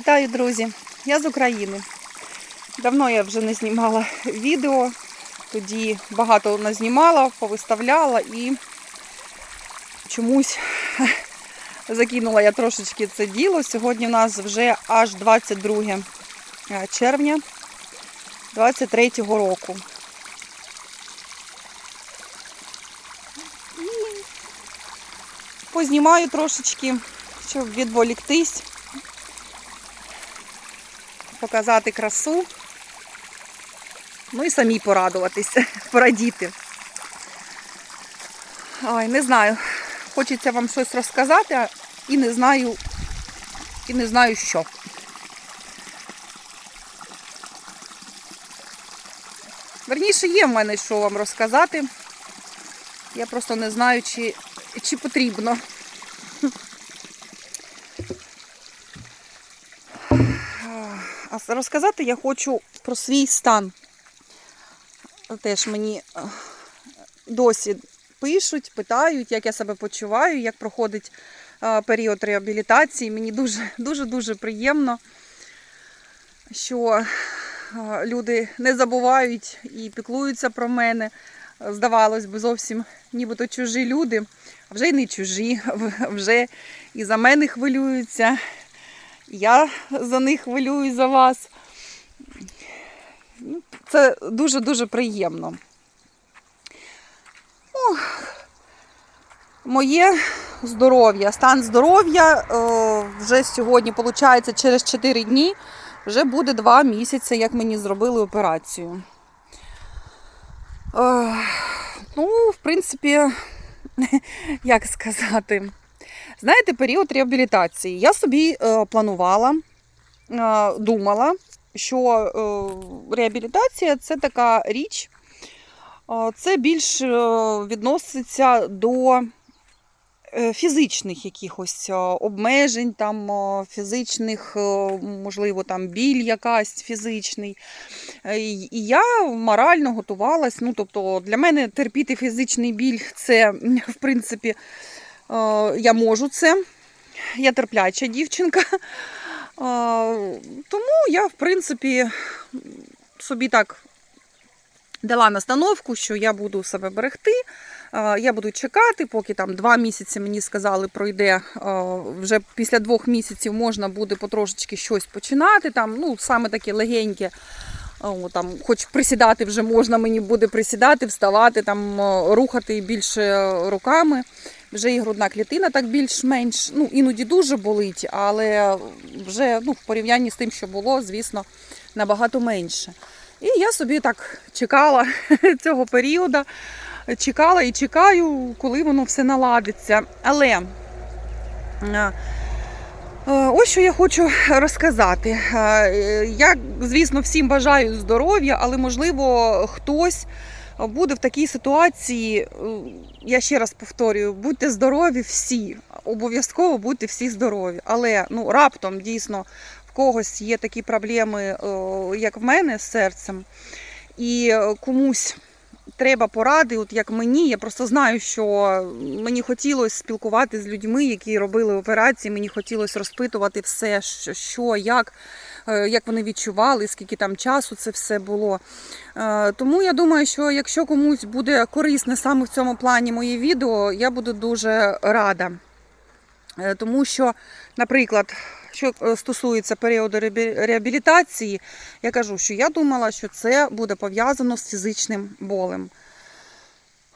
Вітаю, друзі! Я з України. Давно я вже не знімала відео, тоді багато назнімала, повиставляла і чомусь закинула я трошечки це діло. Сьогодні у нас вже аж 22 червня 23 року. І познімаю трошечки, щоб відволіктись показати красу. Ну і самі порадуватися, порадіти. Ой, не знаю. Хочеться вам щось розказати, і не знаю, і не знаю що. Верніше є в мене що вам розказати. Я просто не знаю, чи, чи потрібно. Розказати я хочу про свій стан. Теж мені е, досі пишуть, питають, як я себе почуваю, як проходить е, період реабілітації. Мені дуже дуже дуже приємно, що е, люди не забувають і піклуються про мене. Здавалось би, зовсім нібито чужі люди, а вже й не чужі, вже і за мене хвилюються. Я за них хвилююсь за вас. Ну, Це дуже-дуже приємно. Ну, моє здоров'я, стан здоров'я е, вже сьогодні, виходить, через 4 дні вже буде 2 місяці, як мені зробили операцію. Е, ну, в принципі, як сказати. Знаєте, період реабілітації. Я собі е, планувала, е, думала, що е, реабілітація це така річ, це більш відноситься до фізичних якихось обмежень, там, фізичних, можливо, там біль якась фізичний. І я морально готувалась. Ну, тобто, для мене терпіти фізичний біль це, в принципі, я можу це. Я терпляча дівчинка. Е, Тому я, в принципі, собі так дала настановку, що я буду себе берегти. Е, Я буду чекати, поки там два місяці мені сказали, пройде. е, Вже після двох місяців можна буде потрошечки щось починати. Там, ну, саме таке легеньке. О, там, хоч присідати вже можна, мені буде присідати, вставати, там, е, рухати більше руками. Вже і грудна клітина так більш-менш, ну, іноді дуже болить, але вже ну, в порівнянні з тим, що було, звісно, набагато менше. І я собі так чекала цього періоду, чекала і чекаю, коли воно все наладиться. Але е, ось що я хочу розказати. Е, Я, звісно, всім бажаю здоров'я, але можливо хтось буде в такій ситуації. е, Я ще раз повторюю, будьте здорові всі, обов'язково будьте всі здорові. Але ну, раптом дійсно в когось є такі проблеми, е, як в мене з серцем, і е, комусь. Треба поради, от як мені. Я просто знаю, що мені хотілося спілкуватися з людьми, які робили операції. Мені хотілося розпитувати все, що, як, як вони відчували, скільки там часу це все було. Е, Тому я думаю, що якщо комусь буде корисне саме в цьому плані моє відео, я буду дуже рада. Е, Тому що, наприклад, що е, стосується періоду реабілітації, я кажу, що я думала, що це буде пов'язано з фізичним болем.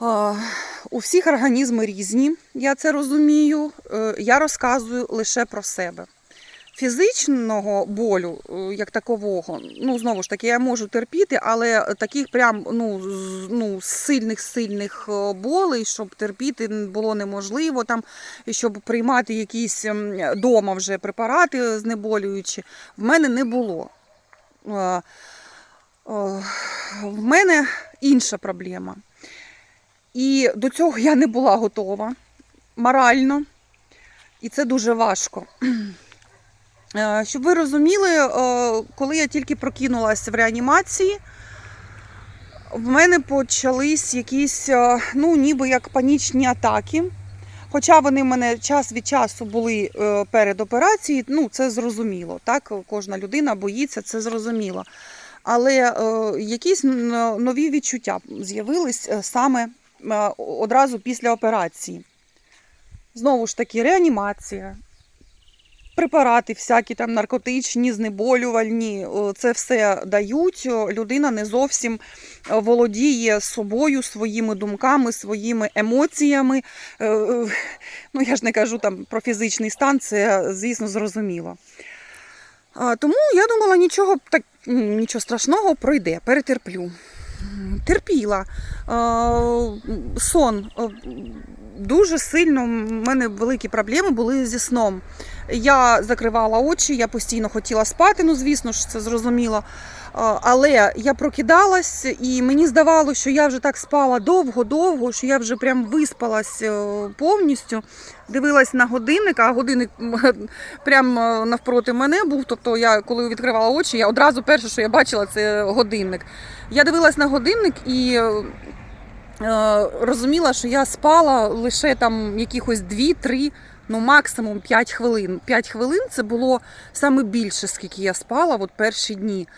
Е, У всіх організми різні, я це розумію. Е, Я розказую лише про себе. Фізичного болю, е, як такового, ну знову ж таки, я можу терпіти, але таких прям ну, ну сильних сильних е, болей, щоб терпіти було неможливо, там щоб приймати якісь вдома вже препарати знеболюючі, в мене не було. Е, В мене інша проблема. І до цього я не була готова морально, і це дуже важко. Е, Щоб ви розуміли, е, коли я тільки прокинулася в реанімації, в мене почались якісь, е, ну, ніби як панічні атаки. Хоча вони в мене час від часу були перед операцією, ну це зрозуміло. Так, кожна людина боїться, це зрозуміло. Але якісь нові відчуття з'явились саме одразу після операції. Знову ж таки, реанімація, препарати, всякі там наркотичні, знеболювальні, е, це все дають. Людина не зовсім е, володіє собою, своїми думками, своїми емоціями. Е, е, Ну, я ж не кажу там про фізичний стан, це, звісно, зрозуміло. Тому я думала, нічого так, нічого страшного пройде, перетерплю. Терпіла. Сон. Е, Дуже сильно в мене великі проблеми були зі сном. Я закривала очі, я постійно хотіла спати, ну звісно ж, це зрозуміло. Але я прокидалась, і мені здавалося, що я вже так спала довго-довго, що я вже прям виспалась е, повністю. Дивилась на годинник, а годинник прям е, навпроти мене був. Тобто, я коли відкривала очі, я одразу перше, що я бачила, це годинник. Я дивилась на годинник і е, розуміла, що я спала лише там якихось 2-3, ну максимум 5 хвилин. 5 хвилин це було саме більше, скільки я спала от перші дні.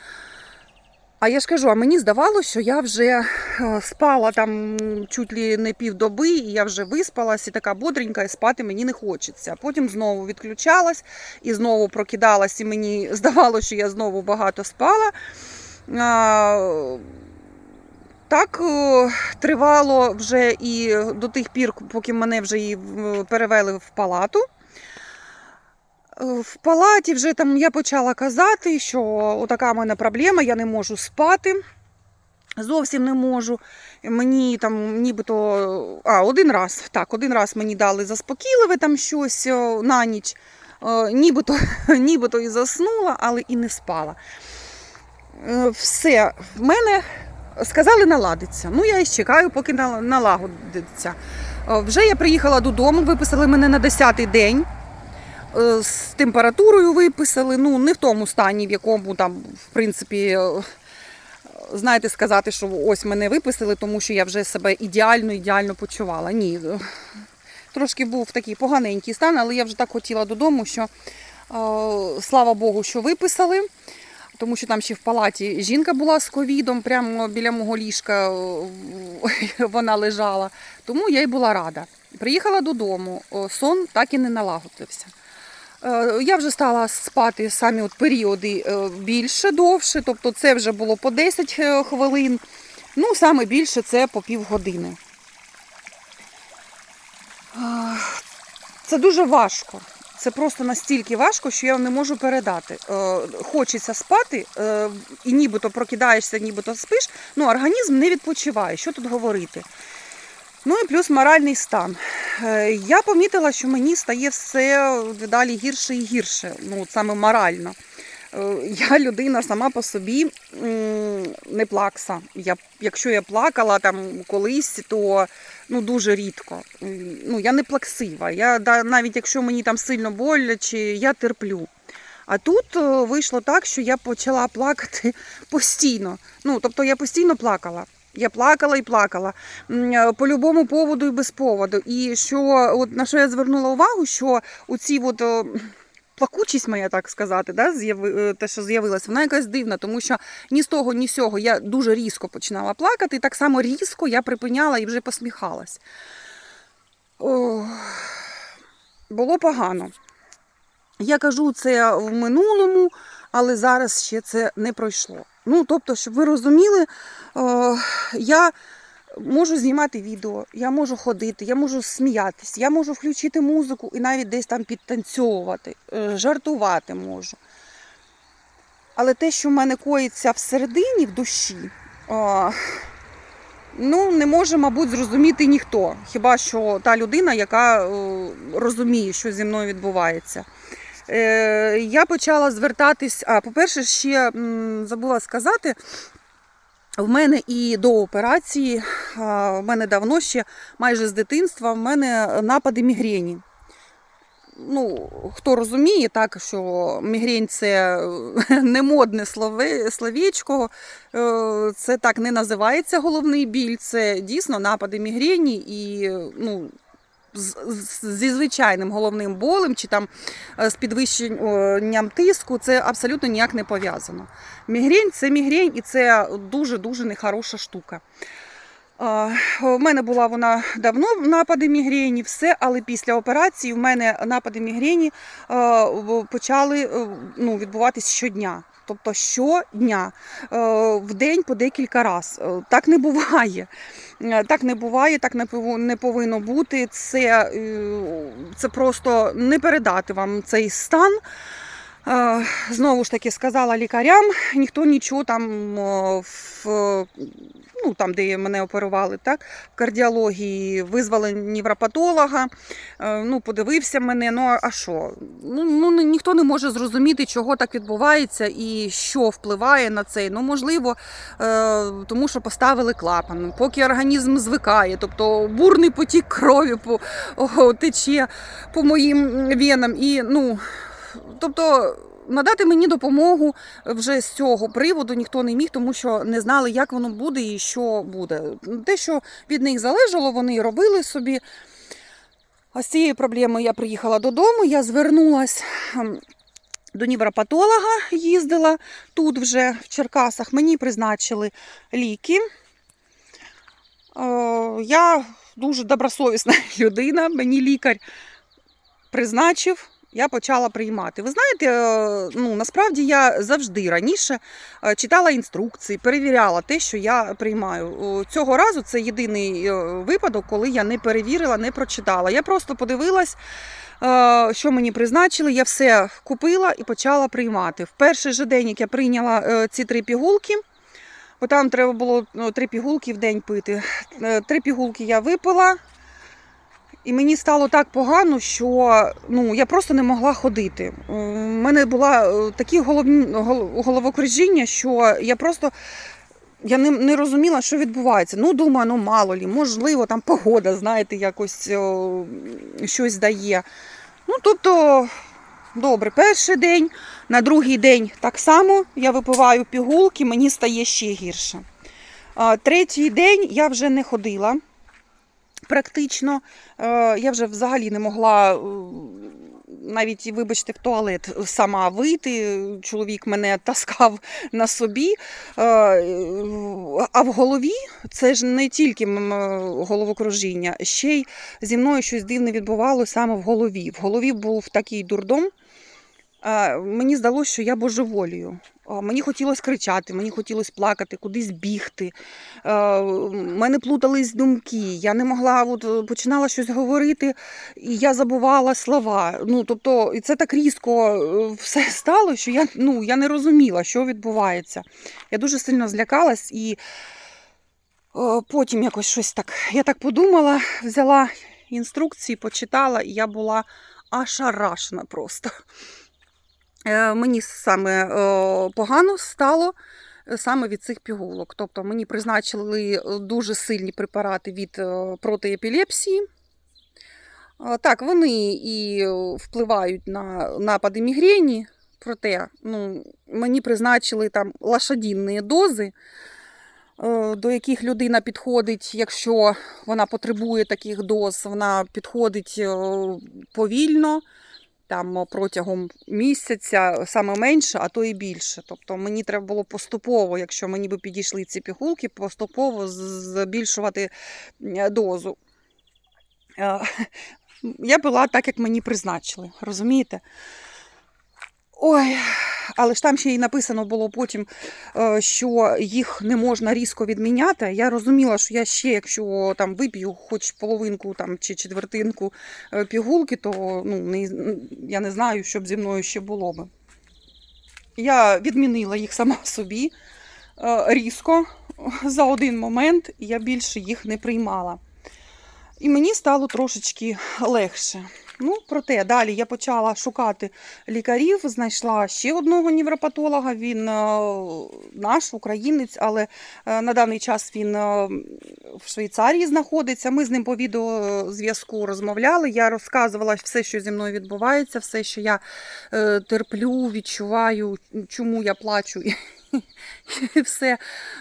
А я ж кажу, а мені здавалося, що я вже е, спала там чуть ли не півдоби, і я вже виспалась і така бодренька, і спати мені не хочеться. Потім знову відключалась і знову прокидалась, і мені здавалося, що я знову багато спала. Так е, тривало вже і до тих пір, поки мене вже і перевели в палату. Е, В палаті вже там я почала казати, що отака в мене проблема, я не можу спати. Зовсім не можу. Мені там нібито. А, один раз. Так, один раз мені дали заспокійливе там щось на ніч. Е, Нібито, нібито і заснула, але і не спала. Е, Все, в мене сказали наладиться. Ну, я і чекаю, поки налагодиться. Е, Вже я приїхала додому, виписали мене на 10-й день. Е, З температурою виписали. Ну, не в тому стані, в якому там, в принципі, е, знаєте, сказати, що ось мене виписали, тому що я вже себе ідеально, ідеально почувала. Ні. Трошки був такий поганенький стан, але я вже так хотіла додому, що слава Богу, що виписали. Тому що там ще в палаті жінка була з ковідом, прямо біля мого ліжка е, вона лежала. Тому я й була рада. Приїхала додому, сон так і не налагодився. Е, Я вже стала спати самі от періоди е, більше, довше, тобто це вже було по 10 е, хвилин. Ну, саме більше це по півгодини. Е, Це дуже важко. Це просто настільки важко, що я не можу передати. Е, Хочеться спати, е, і нібито прокидаєшся, нібито спиш, ну організм не відпочиває. Що тут говорити? Ну і плюс моральний стан. Е, Я помітила, що мені стає все дедалі гірше і гірше, ну саме морально. Е, Я людина сама по собі не плакса. Я, якщо я плакала там колись, то ну, дуже рідко. Ну, я не плаксива. Я, навіть якщо мені там сильно боляче, я терплю. А тут е, вийшло так, що я почала плакати постійно. Ну, тобто я постійно плакала. Я плакала і плакала е, по любому поводу і без поводу. І що от на що я звернула увагу, що у ці от е, плакучість моя, так сказати, да, е, те, що з'явилася, вона якась дивна, тому що ні з того, ні з сього я дуже різко починала плакати, і так само різко я припиняла і вже посміхалась. Було погано. Я кажу це в минулому, але зараз ще це не пройшло. Ну, тобто, щоб ви розуміли, я можу знімати відео, я можу ходити, я можу сміятись, я можу включити музику і навіть десь там підтанцьовувати, е, жартувати можу. Але те, що в мене коїться всередині, в душі, ну, не може, мабуть, зрозуміти ніхто. Хіба що та людина, яка е, розуміє, що зі мною відбувається. Е, я почала звертатись. А, по-перше, ще забула сказати. В мене і до операції, в мене давно ще майже з дитинства, в мене напади мігрені. Ну, хто розуміє, так, що мігрень це е, не модне слове, словечко, е, це так не називається головний біль, це дійсно напади мігрені і ну, зі звичайним головним болем чи там е, з підвищенням тиску, це абсолютно ніяк не пов'язано. Мігрень це мігрень, і це дуже-дуже нехороша штука. У мене була вона давно напади мігрені, все, але після операції в мене напади мігрені е, почали е, ну, відбуватись щодня. Тобто щодня, е, в день по декілька разів. Е, Так не буває. Е, Так не буває, так не повинно бути. Це, е, це просто не передати вам цей стан. Знову ж таки сказала лікарям, ніхто нічого там в ну там, де мене оперували, так в кардіології визвали невропатолога. е, Ну, подивився мене. Ну а- а що? Ну, ну ніхто не може зрозуміти, чого так відбувається і що впливає на це. Ну, можливо, е, тому що поставили клапан, поки організм звикає, тобто бурний потік крові по, о, тече по моїм венам. І, ну, тобто, надати мені допомогу вже з цього приводу ніхто не міг, тому що не знали, як воно буде і що буде. Те, що від них залежало, вони робили собі. А з цією проблемою я приїхала додому, я звернулася до невропатолога, їздила тут вже в Черкасах. Мені призначили ліки. Е, Я дуже добросовісна людина, мені лікар призначив. Я почала приймати. Ви знаєте, е, ну насправді я завжди раніше е, читала інструкції, перевіряла те, що я приймаю. Цього разу це єдиний е, випадок, коли я не перевірила, не прочитала. Я просто подивилась, що мені призначили. Я все купила і почала приймати. В перший же день, як я прийняла ці три пігулки, бо там треба було ну, три пігулки в день пити. Три пігулки я випила. І мені стало так погано, що ну, я просто не могла ходити. У мене було такі головні, головокружіння, що я просто я не, не розуміла, що відбувається. Ну, думаю, ну мало лі, можливо, там погода, знаєте, якось о, щось дає. Ну, тобто, добре, перший день, на другий день так само я випиваю пігулки, мені стає ще гірше. Третій день я вже не ходила практично. Е, Я вже взагалі не могла е, навіть, вибачте, в туалет сама вийти. Чоловік мене таскав на собі. Е, А в голові це ж не тільки головокружіння, ще й зі мною щось дивне відбувалося саме в голові. В голові був такий дурдом. Мені здалося, що я божеволію. Мені хотілося кричати, мені хотілося плакати, кудись бігти. Мене плутались думки. Я не могла, от е, починала щось говорити, і я забувала слова. Ну, тобто, і це так різко е, все стало, що я, ну, я не розуміла, що відбувається. Я дуже сильно злякалась і е, потім якось щось так. Я так подумала, взяла інструкції, почитала, і я була ошарашена просто. Е, Мені саме е, погано стало е, саме від цих пігулок. Тобто мені призначили дуже сильні препарати від проти епілепсії. Е, Так, вони і впливають на напади мігрені, проте ну, мені призначили там лошадінні дози, до яких людина підходить, якщо вона потребує таких доз, вона підходить повільно там протягом місяця, саме менше, а то і більше. Тобто мені треба було поступово, якщо мені би підійшли ці пігулки, поступово збільшувати е, дозу. Е, Я була так, як мені призначили, розумієте? Ой, але ж там ще й написано було потім, е, що їх не можна різко відміняти. Я розуміла, що я ще, якщо там вип'ю хоч половинку там, чи четвертинку е, пігулки, то ну, не, я не знаю, що б зі мною ще було би. Я відмінила їх сама собі е, різко за один момент, і я більше їх не приймала. І мені стало трошечки легше. Ну, проте далі я почала шукати лікарів, знайшла ще одного невропатолога. Він е, наш українець, але е, на даний час він е, в Швейцарії знаходиться. Ми з ним по відеозв'язку розмовляли. Я розказувала все, що зі мною відбувається, все, що я терплю, відчуваю, чому я плачу і все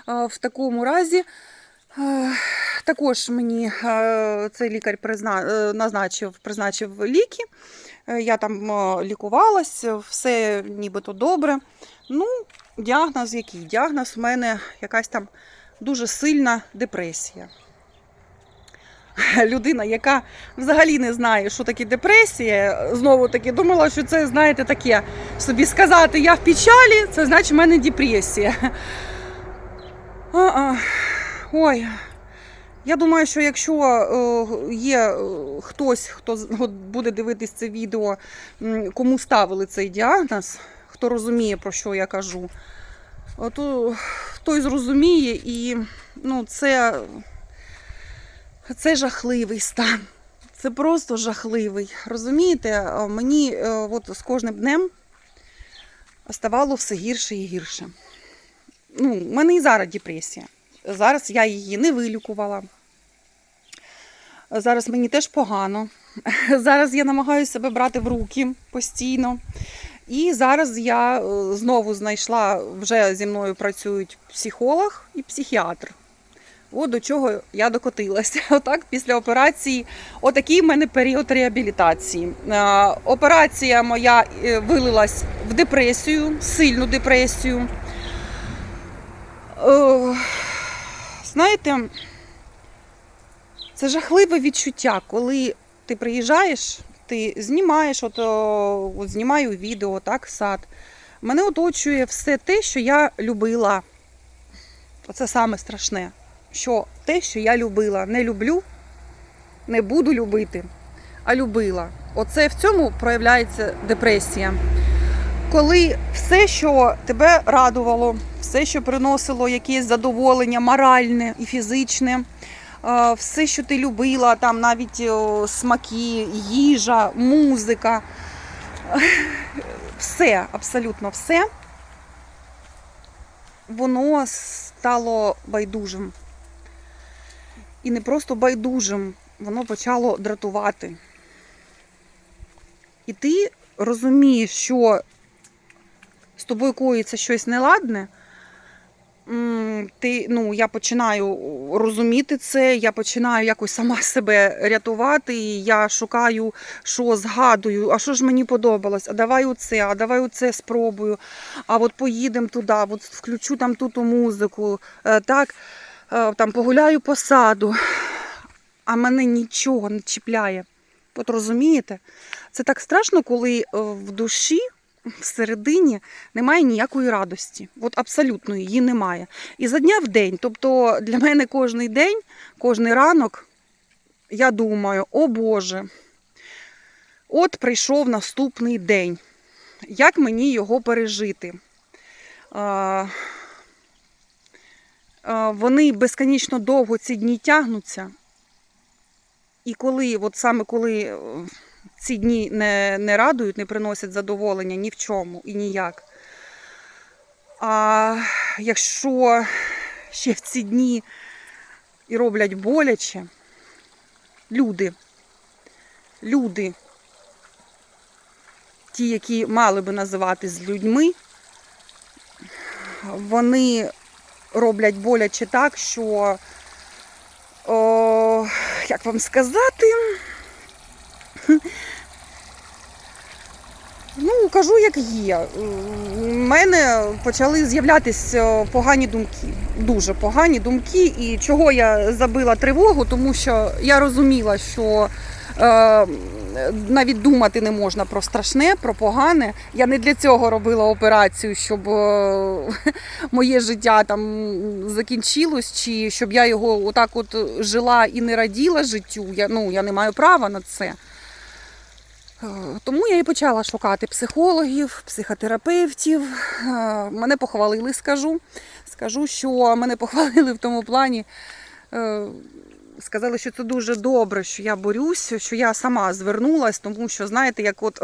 в такому разі. Також мені е, цей лікар е, назначив, призначив ліки. Е, Я там лікувалась, все нібито добре. Ну, діагноз який? Діагноз у мене якась там дуже сильна депресія. Людина, яка взагалі не знає, що таке депресія, знову таки думала, що це, знаєте, таке собі сказати, я в печалі, це значить в мене депресія. А-а. Ой. Я думаю, що якщо е, є е, хтось, хто буде дивитись це відео, кому ставили цей діагноз, хто розуміє, про що я кажу, то той зрозуміє і ну, це, це жахливий стан. Це просто жахливий. Розумієте, Е, мені от з кожним днем ставало все гірше і гірше. Ну, в мене і зараз депресія. Зараз я її не вилікувала. Зараз мені теж погано. Зараз я намагаюся себе брати в руки постійно. І зараз я е, знову знайшла, вже зі мною працюють психолог і психіатр. От до чого я докотилася. Отак, після операції, отакий в мене період реабілітації. Е, Операція моя е, вилилась в депресію, сильну депресію. Знаєте, це жахливе відчуття, коли ти приїжджаєш, ти знімаєш, от, от знімаю відео, так, сад. Мене оточує все те, що я любила. Оце саме страшне. Що те, що я любила, не люблю, не буду любити, а любила. Оце в цьому проявляється депресія. Коли все, що тебе радувало, все, що приносило якесь задоволення моральне і фізичне, е, все, що ти любила, там навіть смаки, їжа, музика, все, абсолютно все, воно стало байдужим. І не просто байдужим, воно почало дратувати. І ти розумієш, що з тобою коїться щось неладне, ти, ну, я починаю розуміти це, я починаю якось сама себе рятувати, і я шукаю, що згадую, а що ж мені подобалось, а давай оце, а давай оце спробую, а от поїдемо туди, от включу там ту музику, е, так, е, там погуляю по саду, а мене нічого не чіпляє. От розумієте? Це так страшно, коли е, в душі всередині немає ніякої радості. От абсолютно її немає. І за дня в день. Тобто для мене кожний день, кожний ранок, я думаю, о Боже, от прийшов наступний день. Як мені його пережити? Вони безконечно довго ці дні тягнуться. І коли, от саме коли ці дні не, не радують, не приносять задоволення ні в чому і ніяк. А якщо ще в ці дні і роблять боляче, люди, люди, ті, які мали би називатись людьми, вони роблять боляче так, що, о, як вам сказати, Ну, кажу, як є. У мене почали з'являтися погані думки. Дуже погані думки. І чого я забила тривогу, тому що я розуміла, що е, навіть думати не можна про страшне, про погане. Я не для цього робила операцію, щоб е, моє життя там закінчилось, чи щоб я його отак от жила і не раділа життю. Я, ну, я не маю права на це. Е, Тому я і почала шукати психологів, психотерапевтів. Е, Мене похвалили, скажу. Скажу, що мене похвалили в тому плані. е, Сказали, що це дуже добре, що я борюся, що я сама звернулась, тому що, знаєте, як от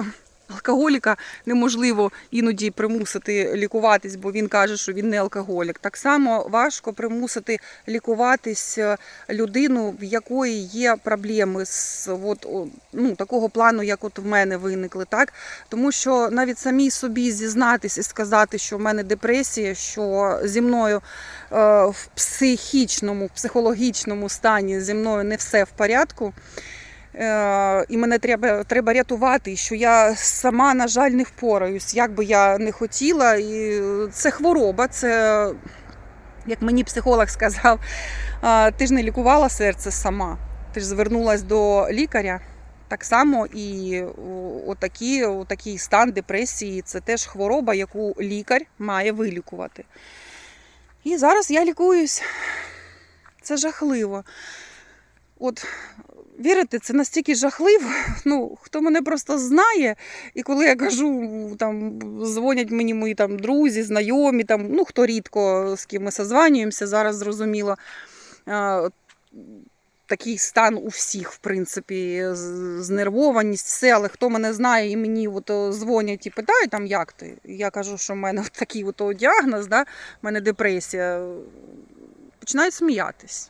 Алкоголіка неможливо іноді примусити лікуватись, бо він каже, що він не алкоголік. Так само важко примусити лікуватись е, людину, в якої є проблеми з от, ну, такого плану, як от в мене виникли. Так? Тому що навіть самій собі зізнатись і сказати, що в мене депресія, що зі мною е, в психічному, психологічному стані зі мною не все в порядку. Е, і мене треба, треба рятувати, що я сама, на жаль, не впораюсь, як би я не хотіла. І це хвороба, це, як мені психолог сказав, ти ж не лікувала серце сама, ти ж звернулася до лікаря. Так само і отакі, отакий стан депресії це теж хвороба, яку лікар має вилікувати. І зараз я лікуюсь. Це жахливо. От вірите, це настільки жахливо. Ну, хто мене просто знає, і коли я кажу, там дзвонять мені мої там друзі, знайомі, там, ну хто рідко з ким ми созванюємося, зараз зрозуміло. Такий стан у всіх, в принципі, знервованість, все, але хто мене знає і мені от, дзвонять і питають, там, як ти? Я кажу, що в мене такий от, діагноз, да? в мене депресія. Починають сміятись.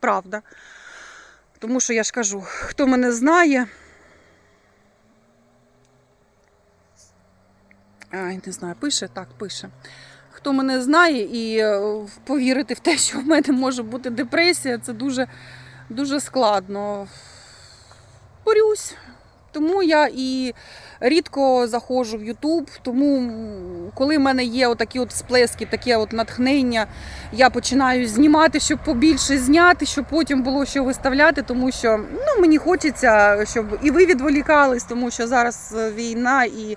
Правда. Тому що я ж кажу, хто мене знає. Ай, не знаю, пише? Так, пише. Хто мене знає і е, повірити в те, що в мене може бути депресія, це дуже, дуже складно. Борюсь. Тому я і рідко заходжу в Ютуб. Тому, коли в мене є отакі от сплески, таке от натхнення, я починаю знімати, щоб побільше зняти, щоб потім було що виставляти, тому що ну, мені хочеться, щоб і ви відволікались, тому що зараз е, війна і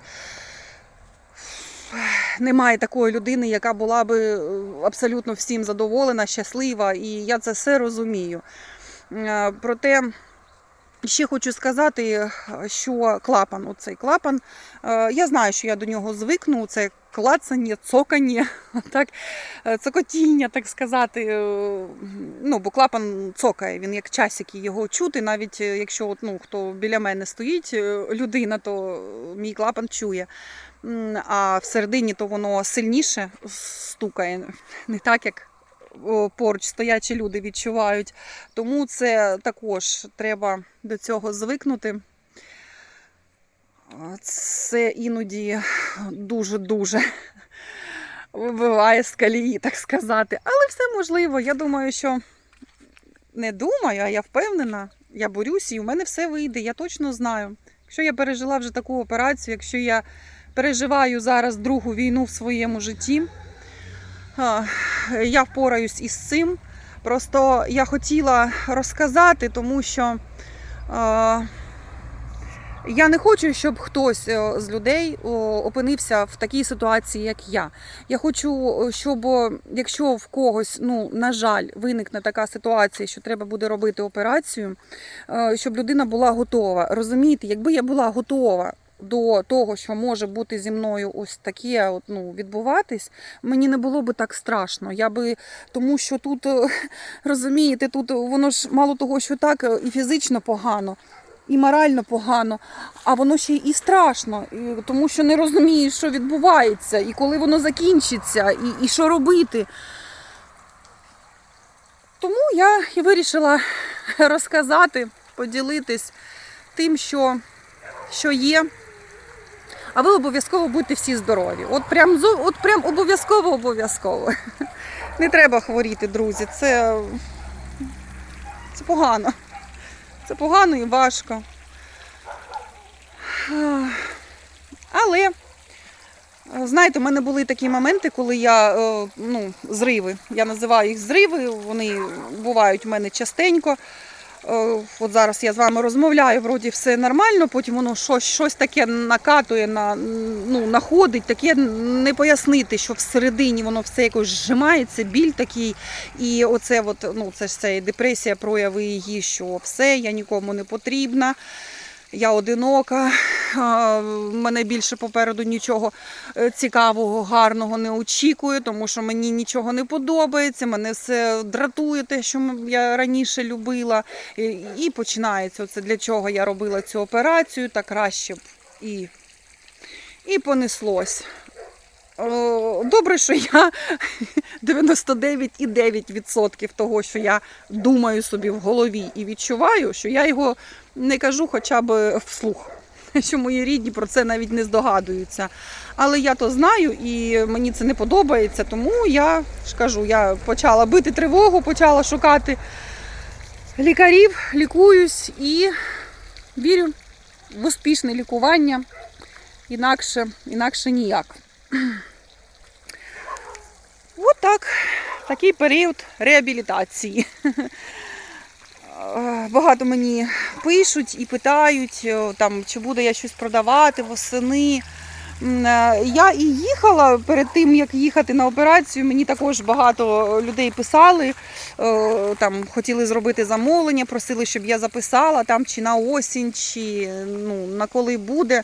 немає такої людини, яка була би е, абсолютно всім задоволена, щаслива, і я це все розумію. Е, Проте ще хочу сказати, що клапан, оцей клапан, е, я знаю, що я до нього звикну. Це клацання, цокання, так, е, цокотіння, так сказати. е, Ну, бо клапан цокає, він як часики його чути, навіть якщо от, ну, хто біля мене стоїть, людина, то мій клапан чує. А всередині то воно сильніше стукає, не так як поруч стоячі люди відчувають. Тому це також треба до цього звикнути. Це іноді дуже-дуже вибиває з колії, так сказати. Але все можливо. Я думаю, що не думаю, а я впевнена, я борюсь, і у мене все вийде. Я точно знаю. Якщо я пережила вже таку операцію, якщо я переживаю зараз другу війну в своєму житті, я впораюсь із цим. Просто я хотіла розказати, тому що а, я не хочу, щоб хтось е, з людей опинився в такій ситуації, як я. Я хочу, е, щоб якщо в когось, ну на жаль, виникне така ситуація, що треба буде робити операцію, е, щоб людина була готова. Розумієте, якби я була готова. До того, що може бути зі мною ось таке ну, відбуватись, мені не було би так страшно. Я би, тому що тут, е, розумієте, тут воно ж мало того, що так е, і фізично погано, і морально погано, а воно ще і страшно, тому що не розумієш, що відбувається, і коли воно закінчиться, і, і що робити. Тому я і вирішила розказати, поділитись тим, що, що є. А ви обов'язково будьте всі здорові. От прям, от прям обов'язково обов'язково. Не треба хворіти, друзі. Це, це погано. Це погано і важко. Але, знаєте, у мене були такі моменти, коли я е, ну, зриви. Я називаю їх зриви, вони бувають в мене частенько. Е, От зараз я з вами розмовляю, вроді все нормально, потім воно щось, щось таке накатує, на, ну, находить, таке не пояснити, що всередині воно все якось зжимається, біль такий. І оце от, ну, це ж це депресія, прояви її, що все, я нікому не потрібна. Я одинока, в мене більше попереду нічого е, цікавого, гарного не очікую, тому що мені нічого не подобається, мене все дратує те, що я раніше любила. І починається це для чого я робила цю операцію, та краще б і, і понеслось. О, Добре, що я 99,9% того, що я думаю собі в голові і відчуваю, що я його не кажу хоча б вслух. Що мої рідні про це навіть не здогадуються. Але я то знаю і мені це не подобається, тому я ж кажу, я почала бити тривогу, почала шукати лікарів, лікуюсь і вірю в успішне лікування. Інакше, інакше ніяк. От так. Такий період реабілітації. Багато мені пишуть і питають, там, чи буде я щось продавати восени. Е, Я і їхала перед тим, як їхати на операцію. Мені також багато людей писали, там хотіли зробити замовлення, просили, щоб я записала там чи на осінь, чи ну, на коли буде.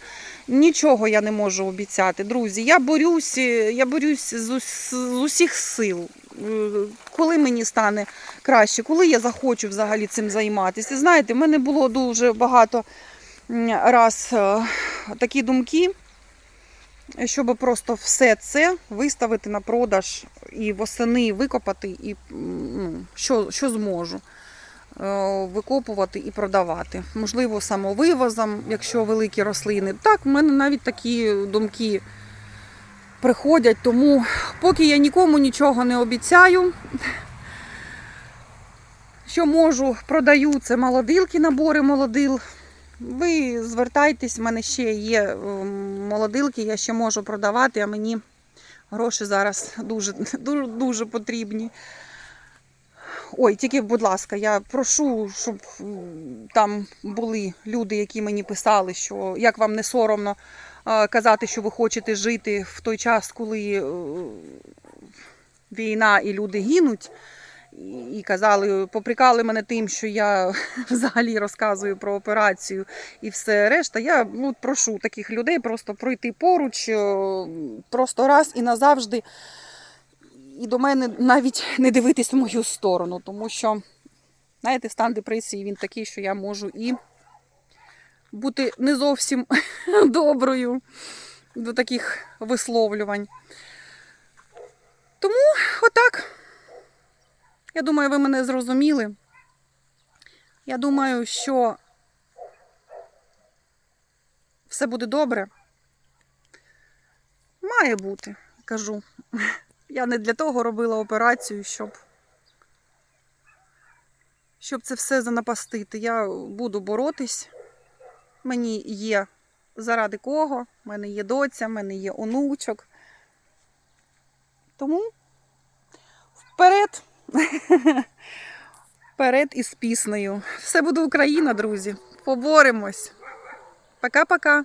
Нічого я не можу обіцяти. Друзі, я борюсь, е, я борюсь з, ус- з усіх сил. Е, Коли мені стане краще, коли я захочу взагалі цим займатися. Знаєте, в мене було дуже багато раз е, такі думки, щоб просто все це виставити на продаж і восени викопати, і ну, що, що зможу. Е, Викопувати і продавати. Можливо, самовивозом, якщо великі рослини. Так, в мене навіть такі думки приходять, тому поки я нікому нічого не обіцяю. Що можу, продаю це молодилки, набори молодил. Ви звертайтесь, в мене ще є ем, молодилки, я ще можу продавати, а мені гроші зараз дуже, дуже, дуже потрібні. Ой, тільки, будь ласка, я прошу, щоб там були люди, які мені писали, що як вам не соромно казати, що ви хочете жити в той час, коли е, війна і люди гинуть. І- І казали, поприкали мене тим, що я взагалі розказую про операцію і все решта. Я ну, прошу таких людей просто пройти поруч, е, просто раз і назавжди. І до мене навіть не дивитись в мою сторону, тому що, знаєте, стан депресії він такий, що я можу і бути не зовсім доброю до таких висловлювань. Тому отак. Я думаю, ви мене зрозуміли. Я думаю, що все буде добре. Має бути, кажу. Я не для того робила операцію, щоб, щоб це все занапастити. Я буду боротись. Мені є заради кого, в мене є доця, в мене є онучок. Тому вперед! Вперед із піснею. Все буде Україна, друзі. Поборемось. Пока-пока.